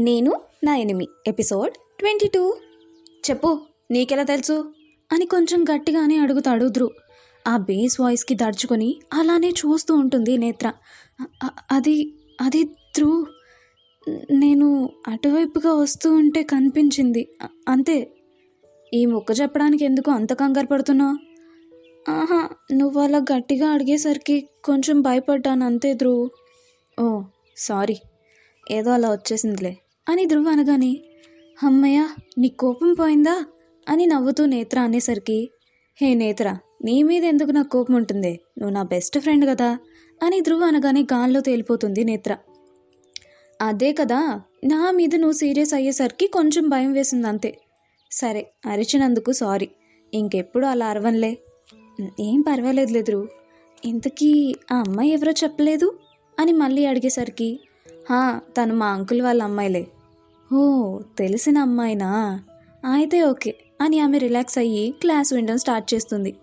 నేను నా enemy episode twenty two. చెప్పు నీకెలా తెలుసు? అని కొంచెం గట్టిగానే అడుగుతాడు ధ్రువ్ ఆ బేస్ వాయిస్కి దడుచుకొని అలానే చూస్తూ ఉంటుంది నేత్ర. అది అది ధ్రువ్ నేను అటువైపుగా వస్తూ ఉంటే కనిపించింది. అంతే. ఈ మొక్క చెప్పడానికి ఎందుకు అంత కంగారు పడుతున్నావు? ఆహా నువ్వు అలా గట్టిగా అడిగేసరికి కొంచెం భయపడ్డాను అంతే ధ్రువ్ ఓ సారీ. ఏదో అలా వచ్చేసిందిలే. అని ధ్రువ్ అనగానే అమ్మయ్య నీ కోపం పోయిందా? అని నవ్వుతూ నేత్ర అనేసరికి హే నేత్ర నీ మీద ఎందుకు నాకు కోపం ఉంటుంది? నువ్వు నా బెస్ట్ ఫ్రెండ్ కదా? అని ధ్రువ్ అనగానే గాల్లో తేలిపోతుంది నేత్ర. అదే కదా నా మీద నువ్వు సీరియస్ అయ్యేసరికి కొంచెం భయం వేసింది అంతే సరే అరిచినందుకు సారీ. ఇంకెప్పుడు అలా అరవన్లే. ఏం పర్వాలేదు లేదు ఇంతకీ ఆ అమ్మాయి ఎవరో చెప్పలేదు? అని మళ్ళీ అడిగేసరికి "హా, తను మా అంకుల్ వాళ్ళ అమ్మాయిలే. ఓ తెలిసిన అమ్మాయినా? అయితే ఓకే అని ఆమె రిలాక్స్ అయ్యి క్లాస్ వినడం స్టార్ట్ చేస్తుంది.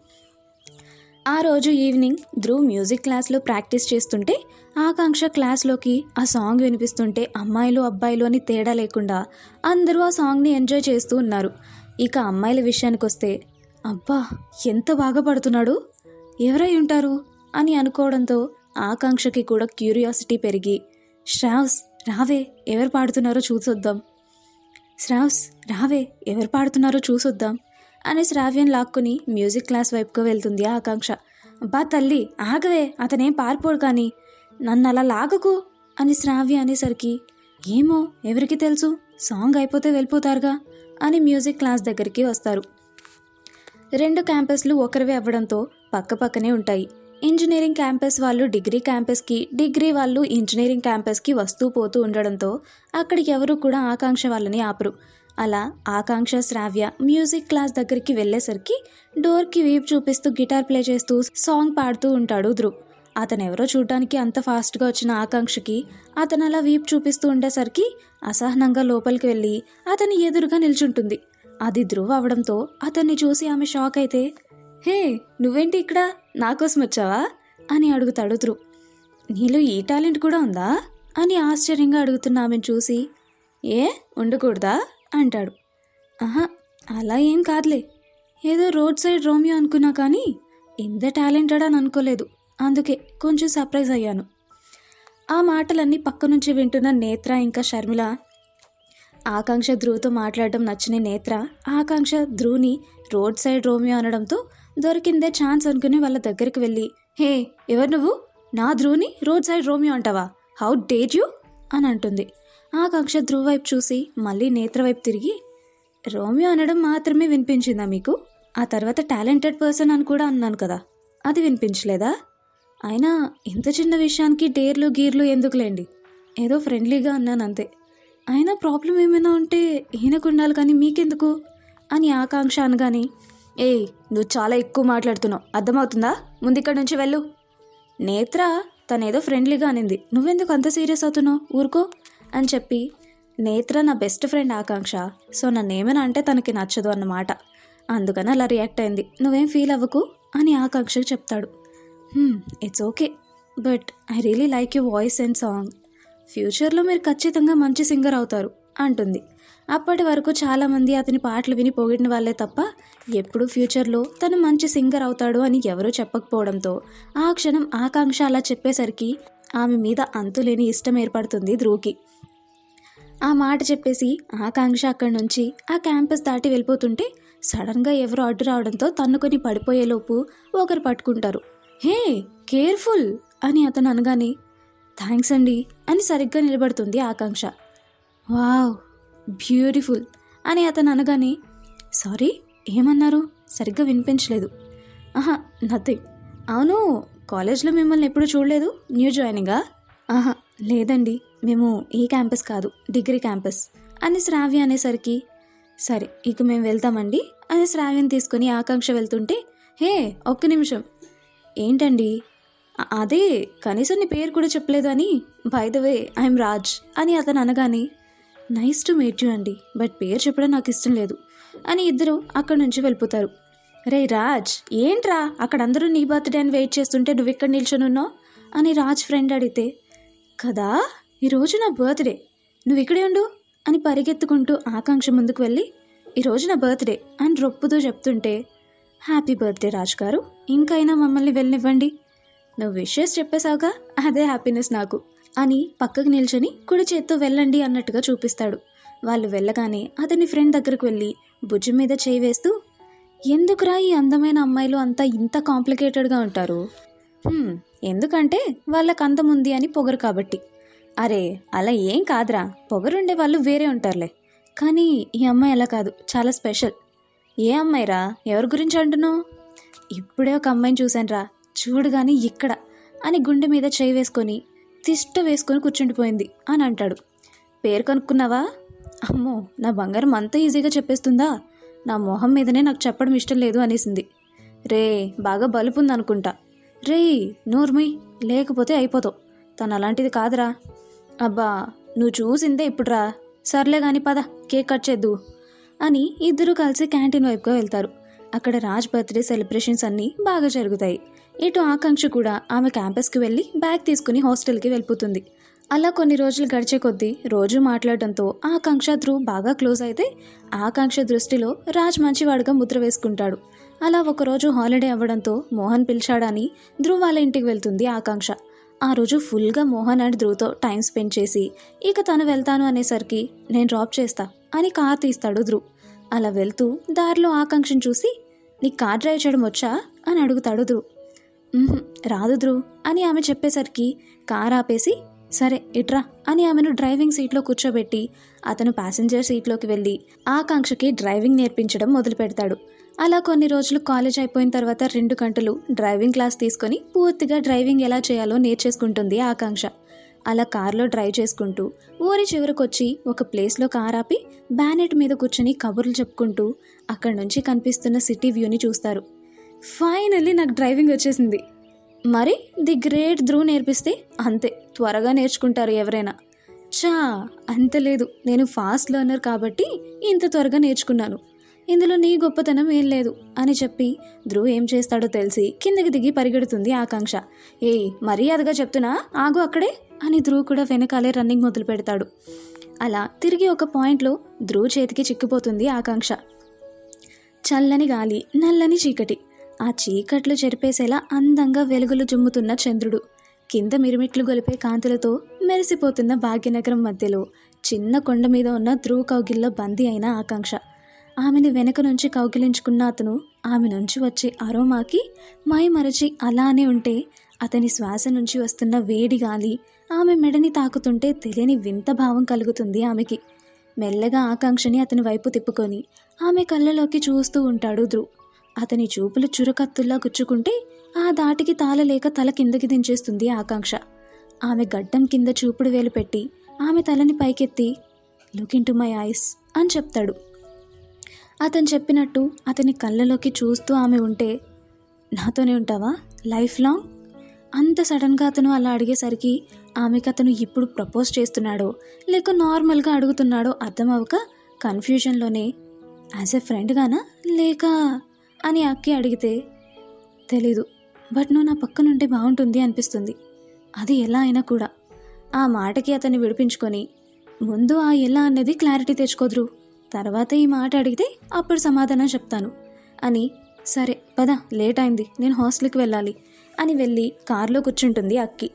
ఆ రోజు ఈవినింగ్ ధ్రువ్ మ్యూజిక్ క్లాస్లో ప్రాక్టీస్ చేస్తుంటే ఆకాంక్ష క్లాస్లోకి ఆ సాంగ్ వినిపిస్తుంటే అమ్మాయిలు అబ్బాయిలు అని తేడా లేకుండా అందరూ ఆ సాంగ్ని ఎంజాయ్ చేస్తూ ఉన్నారు. ఇక అమ్మాయిల విషయానికి వస్తే అబ్బా ఎంత బాగా పడుతున్నాడు? ఎవరై ఉంటారు? అని అనుకోవడంతో ఆకాంక్షకి కూడా క్యూరియాసిటీ పెరిగి శ్రావ్స్ రావే ఎవరు పాడుతున్నారో చూసొద్దాం. శ్రావ్స్ రావే ఎవరు పాడుతున్నారో చూసొద్దాం అని శ్రావ్యం లాక్కుని మ్యూజిక్ క్లాస్ వైపుకు వెళ్తుంది ఆ ఆకాంక్ష. బా తల్లి ఆగవే అతనేం పారిపోడు కానీ. నన్ను అలా లాగకు అని శ్రావ్య అనేసరికి ఏమో ఎవరికి తెలుసు సాంగ్ అయిపోతే వెళ్ళిపోతారుగా అని మ్యూజిక్ క్లాస్ దగ్గరికి వస్తారు. రెండు క్యాంపస్లు ఒకరివే అవ్వడంతో పక్కపక్కనే ఉంటాయి. ఇంజనీరింగ్ క్యాంపస్ వాళ్ళు డిగ్రీ క్యాంపస్కి డిగ్రీ వాళ్ళు ఇంజనీరింగ్ క్యాంపస్కి వస్తూ పోతూ ఉండడంతో అక్కడికి ఎవరు కూడా ఆకాంక్ష వాళ్ళని ఆపరు. అలా ఆకాంక్ష శ్రావ్య మ్యూజిక్ క్లాస్ దగ్గరికి వెళ్ళేసరికి డోర్కి వీప్ చూపిస్తూ గిటార్ ప్లే చేస్తూ సాంగ్ పాడుతూ ఉంటాడు ధ్రువ్. అతను ఎవరో చూడడానికి అంత ఫాస్ట్గా వచ్చిన ఆకాంక్షకి అతను అలా వీప్ చూపిస్తూ ఉండేసరికి అసహనంగా లోపలికి వెళ్ళి అతని ఎదురుగా నిల్చుంటుంది. అది ధ్రువ్ అవడంతో అతన్ని చూసి ఆమె షాక్ అయితే హే నువ్వేంటి ఇక్కడ? నాకోసం వచ్చావా? అని అడుగుతాడు ధ్రువ్ నీలో ఈ టాలెంట్ కూడా ఉందా? అని ఆశ్చర్యంగా అడుగుతున్న ఆమెను చూసి ఏ ఉండకూడదా? అంటాడు. ఆహా అలా ఏం కాదులే. ఏదో రోడ్ సైడ్ రోమియో అనుకున్నా కానీ ఇంత టాలెంటెడ్ అని అనుకోలేదు. అందుకే కొంచెం సర్ప్రైజ్ అయ్యాను. ఆ మాటలన్నీ పక్క నుంచి వింటున్న నేత్ర ఇంకా షర్మిల ఆకాంక్ష ధ్రువుతో మాట్లాడడం నచ్చిన నేత్ర ఆకాంక్ష ధ్రువుని రోడ్ సైడ్ రోమియో అనడంతో దొరికిందే ఛాన్స్ అనుకుని వాళ్ళ దగ్గరికి వెళ్ళి హే ఎవరు నువ్వు? నా ధ్రువుని రోడ్ సైడ్ రోమియో అంటావా? హౌ డేట్ యూ అని అంటుంది. ఆకాంక్ష ధ్రువ వైపు చూసి మళ్ళీ నేత్ర వైపు తిరిగి రోమియో అనడం మాత్రమే వినిపించిందా మీకు? ఆ తర్వాత టాలెంటెడ్ పర్సన్ అని కూడా అన్నాను కదా అది వినిపించలేదా? అయినా ఇంత చిన్న విషయానికి డేర్లు గీర్లు ఎందుకులేండి? ఏదో ఫ్రెండ్లీగా అన్నాను అంతే. అయినా ప్రాబ్లం ఏమైనా ఉంటే ఈయనకు ఉండాలి కానీ మీకెందుకు? అని ఆకాంక్ష అనగానే ఏయ్ నువ్వు చాలా ఎక్కువ మాట్లాడుతున్నావు. అర్థమవుతుందా? ముందు ఇక్కడి నుంచి వెళ్ళు. నేత్ర తనేదో ఫ్రెండ్లీగా అనింది. నువ్వెందుకు అంత సీరియస్ అవుతున్నావు? ఊరుకో అని చెప్పి నేత్ర నా బెస్ట్ ఫ్రెండ్ ఆకాంక్ష సో నన్నేమైనా అంటే తనకి నచ్చదు అన్నమాట. అందుకని అలా రియాక్ట్ అయింది. నువ్వేం ఫీల్ అవ్వకు? అని ఆకాంక్షకు చెప్తాడు. It's okay but I really like you voice and song ఫ్యూచర్లో మీరు ఖచ్చితంగా మంచి సింగర్ అవుతారు అంటుంది. అప్పటి వరకు చాలామంది అతని పాటలు విని పొగిడిన వాళ్ళే తప్ప ఎప్పుడు ఫ్యూచర్లో తను మంచి సింగర్ అవుతాడు అని ఎవరూ చెప్పకపోవడంతో ఆ క్షణం ఆకాంక్ష అలా చెప్పేసరికి ఆమె మీద అంతులేని ఇష్టం ఏర్పడుతుంది ధ్రువుకి. ఆ మాట చెప్పేసి ఆకాంక్ష అక్కడి నుంచి ఆ క్యాంపస్ దాటి వెళ్ళిపోతుంటే సడన్గా ఎవరో అడ్డు రావడంతో తన్నుకొని పడిపోయేలోపు ఒకరు పట్టుకుంటారు. Hey careful! అని అతను అనగానే థ్యాంక్స్ అండి అని సరిగ్గా నిలబడుతుంది ఆకాంక్ష. వావ్! బ్యూటిఫుల్ అని అతను అనగానే సారీ ఏమన్నారు? సరిగ్గా వినిపించలేదు. ఆహా నథింగ్. అవును కాలేజ్లో మిమ్మల్ని ఎప్పుడు చూడలేదు? న్యూ జాయినింగా? ఆహా లేదండి. మేము ఈ క్యాంపస్ కాదు డిగ్రీ క్యాంపస్. అని శ్రావ్య అనేసరికి సరే ఇక మేము వెళ్తామండి. అని శ్రావ్యం తీసుకొని ఆకాంక్ష వెళ్తుంటే హే ఒక్క నిమిషం. ఏంటండి? అదే కనీసం నీ పేరు కూడా చెప్పలేదు అని? By the way I'm Raj. అని అతను అనగానే నైస్ టు మీట్ యూ అండి బట్ పేరు చెప్పడం నాకు ఇష్టం లేదు అని ఇద్దరు అక్కడి నుంచి వెళ్ళిపోతారు. రే రాజ్ ఏంట్రా? అక్కడ అందరూ నీ బర్త్డే అని వెయిట్ చేస్తుంటే నువ్వు ఇక్కడ నిల్చొనున్నావు? అని రాజ్ ఫ్రెండ్ అడిగితే కదా? ఈరోజు నా బర్త్డే. నువ్వు ఇక్కడే ఉండు అని పరిగెత్తుకుంటూ ఆకాంక్ష ముందుకు వెళ్ళి ఈరోజు నా బర్త్డే అని రొప్పుతూ చెప్తుంటే హ్యాపీ బర్త్డే రాజ్ గారు. ఇంకైనా మమ్మల్ని వెళ్ళనివ్వండి. నువ్వు విషెస్ చెప్పేశావుగా అదే హ్యాపీనెస్ నాకు. అని పక్కకు నిల్చొని కుడి చేత్తో వెళ్ళండి అన్నట్టుగా చూపిస్తాడు. వాళ్ళు వెళ్ళగానే అతని ఫ్రెండ్ దగ్గరకు వెళ్ళి భుజం మీద చేయి వేస్తూ ఎందుకురా ఈ అందమైన అమ్మాయిలు అంతా ఇంత కాంప్లికేటెడ్గా ఉంటారు? ఎందుకంటే వాళ్ళకి అందముంది అని పొగరు కాబట్టి. అరే అలా ఏం కాదురా పొగరుండే వాళ్ళు వేరే ఉంటారులే. కానీ ఈ అమ్మాయి అలా కాదు చాలా స్పెషల్. ఏ అమ్మాయిరా ఎవరి గురించి అంటున్నావు? ఇప్పుడే ఒక అమ్మాయిని చూశానురా చూడగానే ఇక్కడ అని గుండె మీద చేయి వేసుకొని తిష్ట వేసుకొని కూర్చుండిపోయింది అని అంటాడు. పేరు కనుక్కున్నావా? అమ్మో నా బంగారం అంత ఈజీగా చెప్పేస్తుందా? నా మొహం మీదనే నాకు చెప్పడం ఇష్టం లేదు అనేసింది. రే బాగా బలుపు ఉందనుకుంటా రే నోర్మి లేకపోతే అయిపోతావు. తను అలాంటిది కాదురా. అబ్బా నువ్వు చూసిందే ఇప్పుడురా. సర్లే గాని పద కేక్ కట్ చేద్దు అని ఇద్దరు కలిసి క్యాంటీన్ వైపుగా వెళ్తారు. అక్కడ రాజ్ బర్త్డే సెలబ్రేషన్స్ అన్నీ బాగా జరుగుతాయి. ఇటు ఆకాంక్ష కూడా ఆమె క్యాంపస్కి వెళ్ళి బ్యాగ్ తీసుకుని హాస్టల్కి వెళ్ళిపోతుంది. అలా కొన్ని రోజులు గడిచే కొద్దీ రోజు మాట్లాడడంతో ఆకాంక్ష ధ్రువ్ బాగా క్లోజ్ అయితే ఆకాంక్ష దృష్టిలో రాజ్ మంచివాడుగా ముద్ర వేసుకుంటాడు. అలా ఒకరోజు హాలిడే అవ్వడంతో మోహన్ పిలిచాడని ధ్రువ్ వాళ్ళ ఇంటికి వెళ్తుంది ఆకాంక్ష. ఆ రోజు ఫుల్గా మోహన్ అండ్ ధ్రువ్తో టైం స్పెండ్ చేసి ఇక తను వెళ్తాను అనేసరికి నేను డ్రాప్ చేస్తా అని కార్ తీస్తాడు ధ్రువ్ అలా వెళ్తూ దారిలో ఆకాంక్షను చూసి నీకు కార్ డ్రైవ్ చేయడం వచ్చా? అని అడుగుతాడు ధ్రువ్ రాదు ధ్రువ్ అని ఆమె చెప్పేసరికి కార్ ఆపేసి సరే ఇట్రా అని ఆమెను డ్రైవింగ్ సీట్లో కూర్చోబెట్టి అతను ప్యాసింజర్ సీట్లోకి వెళ్ళి ఆకాంక్షకి డ్రైవింగ్ నేర్పించడం మొదలు పెడతాడు అలా కొన్ని రోజులు కాలేజ్ అయిపోయిన తర్వాత రెండు గంటలు డ్రైవింగ్ క్లాస్ తీసుకొని పూర్తిగా డ్రైవింగ్ ఎలా చేయాలో నేర్చేసుకుంటుంది ఆకాంక్ష. అలా కార్లో డ్రైవ్ చేసుకుంటూ ఊరి చివరకొచ్చి ఒక ప్లేస్లో కార్ ఆపి బ్యానెట్ మీద కూర్చొని కబుర్లు చెప్పుకుంటూ అక్కడి నుంచి కనిపిస్తున్న సిటీ వ్యూని చూస్తారు. ఫైనల్లీ నాకు డ్రైవింగ్ వచ్చేసింది. మరి ది గ్రేట్ ధ్రువ్ నేర్పిస్తే అంతే త్వరగా నేర్చుకుంటారు ఎవరైనా. చా అంత లేదు. నేను ఫాస్ట్ లెర్నర్ కాబట్టి ఇంత త్వరగా నేర్చుకున్నాను. ఇందులో నీ గొప్పతనం ఏం లేదు అని చెప్పి ధ్రువ్ ఏం చేస్తాడో తెలిసి కిందకి దిగి పరిగెడుతుంది ఆకాంక్ష. ఏయ్ మర్యాదగా చెప్తున్నా ఆగు అక్కడే అని ధ్రువ్ కూడా వెనకాలే రన్నింగ్ మొదలు పెడతాడు. అలా తిరిగి ఒక పాయింట్లో ధ్రువ్ చేతికి చిక్కిపోతుంది ఆకాంక్ష. చల్లని గాలి నల్లని చీకటి. ఆ చీకట్లు చెరిపేసేలా అందంగా వెలుగులు జుమ్ముతున్న చంద్రుడు. కింద మిరుమిట్లు గొలిపే కాంతులతో మెరిసిపోతున్న భాగ్యనగరం మధ్యలో చిన్న కొండ మీద ఉన్న ధ్రువ కౌగిల్లో బందీ అయిన ఆకాంక్ష. ఆమెని వెనక నుంచి కౌగిలించుకున్న అతను ఆమె నుంచి వచ్చే అరోమాకి మైమరచి అలానే ఉంటే అతని శ్వాస నుంచి వస్తున్న వేడి గాలి ఆమె మెడని తాకుతుంటే తెలియని వింత భావం కలుగుతుంది ఆమెకి. మెల్లగా ఆకాంక్షని అతని వైపు తిప్పుకొని ఆమె కళ్ళలోకి చూస్తూ ఉంటాడు ధ్రువ్. అతని చూపులు చురకత్తుల్లా గుచ్చుకుంటే ఆ దాటికి తాళలేక తల కిందకి దించేస్తుంది ఆకాంక్ష. ఆమె గడ్డం కింద చూపుడు వేలు పెట్టి ఆమె తలని పైకెత్తి look into my eyes అని చెప్తాడు. అతను చెప్పినట్టు అతని కళ్ళలోకి చూస్తూ ఆమె ఉంటే నాతోనే ఉంటావా? లైఫ్ లాంగ్ అంత సడన్గా అతను అలా అడిగేసరికి ఆమెకు అతను ఇప్పుడు ప్రపోజ్ చేస్తున్నాడో లేక నార్మల్గా అడుగుతున్నాడో అర్థమవక కన్ఫ్యూజన్లోనే యాజ్ ఎ ఫ్రెండ్గానా లేక అని అక్కి అడిగితే తెలీదు బట్ నువ్వు నా పక్కనుంటే బాగుంటుంది అనిపిస్తుంది. అది ఎలా అయినా కూడా. ఆ మాటకి అతన్ని విడిపించుకొని ముందు ఆ ఎలా అన్నది క్లారిటీ తెచ్చుకోదురు. తర్వాత ఈ మాట అడిగితే అప్పుడు సమాధానం చెప్తాను. అని సరే పద లేట్ అయింది నేను హాస్టల్కి వెళ్ళాలి అని వెళ్ళి కారులో కూర్చుంటుంది అక్కి.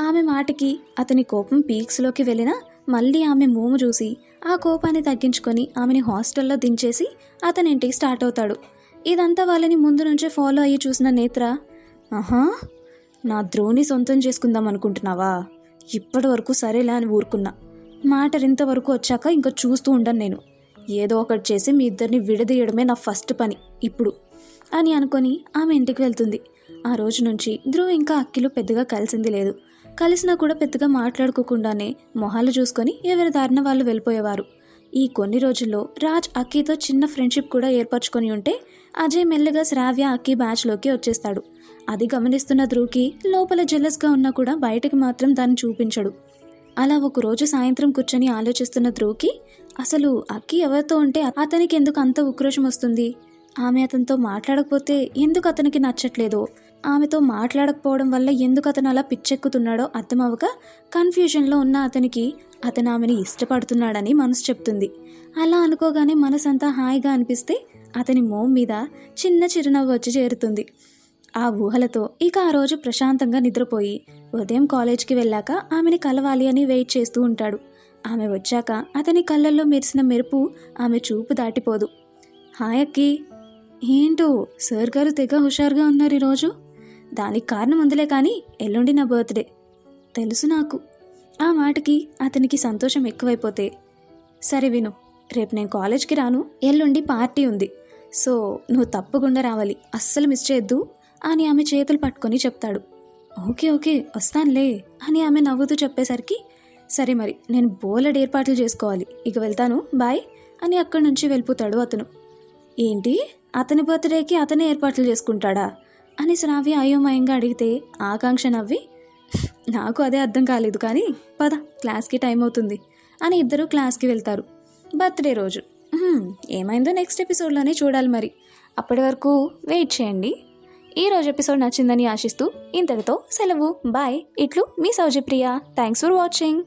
ఆమె మాటకి అతని కోపం పీక్స్లోకి వెళ్ళినా మళ్ళీ ఆమె మూము చూసి ఆ కోపాన్ని తగ్గించుకొని ఆమెని హాస్టల్లో దించేసి అతని ఇంటికి స్టార్ట్ అవుతాడు. ఇదంతా వాళ్ళని ముందు నుంచే ఫాలో అయ్యి చూసిన నేత్ర ఆహా నా ద్రోణి సొంతం చేసుకుందాం అనుకుంటున్నావా? ఇప్పటి వరకు సరేలే అని ఊరుకున్నా. మాట ఇంతవరకు వచ్చాక ఇంకా చూస్తూ ఉండను నేను. ఏదో ఒకటి చేసి మీ ఇద్దరిని విడదీయడమే నా ఫస్ట్ పని ఇప్పుడు అని అనుకొని ఆమె ఇంటికి వెళ్తుంది. ఆ రోజు నుంచి ధ్రువ్ ఇంకా అక్కిలు పెద్దగా కలిసింది లేదు. కలిసినా కూడా పెద్దగా మాట్లాడుకోకుండానే మొహాలు చూసుకొని ఎవరి దారిన వాళ్ళు వెళ్ళిపోయేవారు. ఈ కొన్ని రోజుల్లో రాజ్ అక్కీతో చిన్న ఫ్రెండ్షిప్ కూడా ఏర్పరచుకొని ఉంటే అజయ్ మెల్లగా శ్రావ్య అక్కీ బ్యాచ్లోకి వచ్చేస్తాడు. అది గమనిస్తున్న ధ్రువ్కి లోపల జెలస్గా ఉన్నా కూడా బయటకు మాత్రం దాన్ని చూపించడు. అలా ఒక రోజు సాయంత్రం కూర్చొని ఆలోచిస్తున్న ధ్రువ్కి అసలు అక్కి ఎవరితో ఉంటే అతనికి ఎందుకు అంత ఉక్రోషం వస్తుంది? ఆమె అతనితో మాట్లాడకపోతే ఎందుకు అతనికి నచ్చట్లేదో? ఆమెతో మాట్లాడకపోవడం వల్ల ఎందుకు అతను అలా పిచ్చెక్కుతున్నాడో అర్థమవక కన్ఫ్యూజన్లో ఉన్న అతనికి అతను ఆమెని ఇష్టపడుతున్నాడని మనసు చెప్తుంది. అలా అనుకోగానే మనసంతా హాయిగా అనిపిస్తే అతని మోం మీద చిన్న చిరునవ్వు వచ్చి చేరుతుంది. ఆ ఊహలతో ఇక ఆ రోజు ప్రశాంతంగా నిద్రపోయి ఉదయం కాలేజ్కి వెళ్ళాక ఆమెని కలవాలి అని వెయిట్ చేస్తూ ఉంటాడు. ఆమె వచ్చాక అతని కళ్ళల్లో మెరిసిన మెరుపు ఆమె చూపు దాటిపోదు. హాయ్ అక్కి. ఏంటో? సార్ గారు తెగ హుషారుగా ఉన్నారు ఈరోజు. దానికి కారణం ఉందిలే కానీ ఎల్లుండి నా బర్త్డే. తెలుసు నాకు. ఆ మాటకి అతనికి సంతోషం ఎక్కువైపోతే. సరే విను రేపు నేను కాలేజ్కి రాను. ఎల్లుండి పార్టీ ఉంది. సో నువ్వు తప్పకుండా రావాలి. అస్సలు మిస్ చేయొద్దు అని ఆమె చేతులు పట్టుకొని చెప్తాడు. ఓకే ఓకే వస్తానులే అని ఆమె నవ్వుతూ చెప్పేసరికి సరే మరి నేను బోలెడ్ ఏర్పాట్లు చేసుకోవాలి. ఇక వెళ్తాను బాయ్ అని అక్కడి నుంచి వెళ్ళిపోతాడు అతను. ఏంటి? అతని బర్త్డేకి అతనే ఏర్పాట్లు చేసుకుంటాడా? అని శ్రావ్య అయోమయంగా అడిగితే ఆకాంక్ష నవ్వి నాకు అదే అర్థం కాలేదు కానీ పద క్లాస్కి టైం అవుతుంది అని ఇద్దరు క్లాస్కి వెళ్తారు. బర్త్డే రోజు. ఏమైందో నెక్స్ట్ ఎపిసోడ్లోనే చూడాలి మరి. అప్పటి వరకు వెయిట్ చేయండి. ఈ రోజు ఎపిసోడ్ నచ్చిందని ఆశిస్తూ ఇంతటితో సెలవు. బాయ్. ఇట్లు మీ సౌజప్రియ. Thanks for watching.